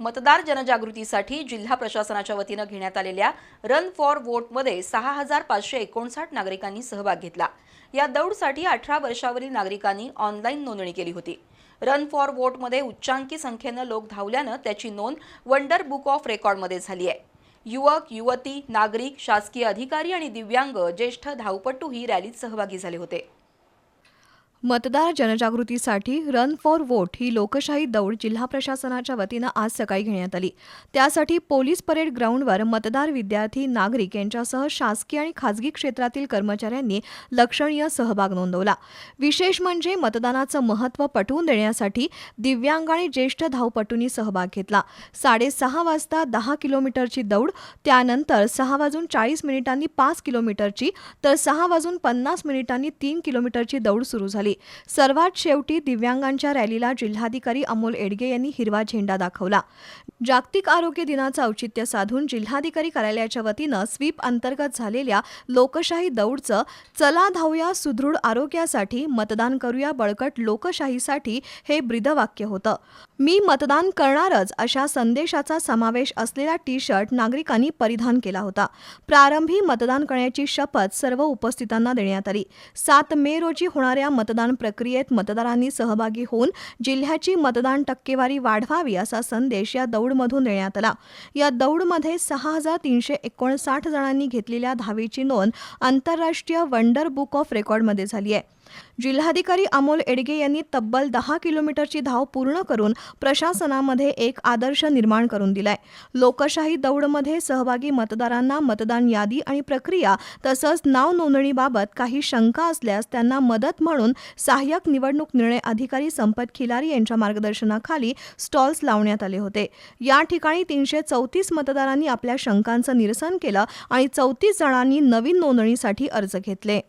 मतदार जनजागृतीसाठी जिल्हा प्रशासनाच्या वतीनं घेण्यात आलेल्या रन फॉर वोटमध्ये सहा हजार पाचशे एकोणसाठ नागरिकांनी सहभाग घेतला. या दौडसाठी अठरा वर्षावरील नागरिकांनी ऑनलाईन नोंदणी केली होती. रन फॉर वोटमध्ये उच्चांकी संख्येनं लोक धावल्यानं त्याची नोंद वंडर बुक ऑफ रेकॉर्डमध्ये झाली आहे. युवक युवती नागरिक शासकीय अधिकारी आणि दिव्यांग ज्येष्ठ धावपटू ही रॅलीत सहभागी झाले होते. मतदार जनजागृतीसाठी रन फॉर वोट ही लोकशाही दौड जिल्हा प्रशासनाच्या वतीनं आज सकाळी घेण्यात आली. त्यासाठी पोलीस परेड ग्राउंडवर मतदार विद्यार्थी नागरिक यांच्यासह शासकीय आणि खासगी क्षेत्रातील कर्मचाऱ्यांनी लक्षणीय सहभाग नोंदवला. विशेष म्हणजे मतदानाचं महत्त्व पटवून देण्यासाठी दिव्यांग आणि ज्येष्ठ धावपटूंनी सहभाग घेतला. साडेसहा वाजता दहा किलोमीटरची दौड त्यानंतर सहा वाजून चाळीस मिनिटांनी पाच किलोमीटरची तर सहा वाजून पन्नास मिनिटांनी तीन किलोमीटरची दौड सुरू झाली. सर्वात शेवटी दिव्यांगांच्या रॅलीला जिल्हाधिकारी अमोल एडगे यांनी हिरवा झेंडा दाखवला. जागतिक आरोग्य दिनाचं औचित्य साधून जिल्हाधिकारी कार्यालयाच्या वतीनं स्वीप अंतर्गत झालेल्या लोकशाही दौडचं चला धावूया सुदृढ आरोग्यासाठी मतदान करूया बळकट लोकशाहीसाठी हे ब्रीदवाक्य होतं. मी मतदान करणारच अशा संदेशाचा समावेश असलेला टी शर्ट नागरिकांनी परिधान केला होता. प्रारंभी मतदान करण्याची शपथ सर्व उपस्थितांना देण्यात आली. सात मे रोजी होणाऱ्या मतदान प्रक्रियेत मतदारांनी सहभागी होऊन जिल्ह्याची मतदान टक्केवारी वाढवावी असा संदेश या दौड दौडमधून देण्यात आला. या दौडमध्ये सहा हजार तीनशे एकोणसाठ जणांनी घेतलेल्या धावेची नोंद आंतरराष्ट्रीय वंडर बुक ऑफ रेकॉर्डमध्ये झाली आहे. जिल्हाधिकारी अमोल एडगे यांनी तब्बल दहा किलोमीटरची धाव पूर्ण करून प्रशासनामध्ये एक आदर्श निर्माण करून दिलाय. लोकशाही दौडमध्ये सहभागी मतदारांना मतदान यादी आणि प्रक्रिया तसंच नाव नोंदणीबाबत काही शंका असल्यास त्यांना मदत म्हणून सहाय्यक निवडणूक निर्णय अधिकारी संपत खिलारी यांच्या मार्गदर्शनाखाली स्टॉल्स लावण्यात आले होते. या ठिकाणी तीनशे चौतीस मतदारांनी आपल्या शंकांचं निरसन केलं आणि चौतीस जणांनी नवीन नोंदणीसाठी अर्ज घेतले.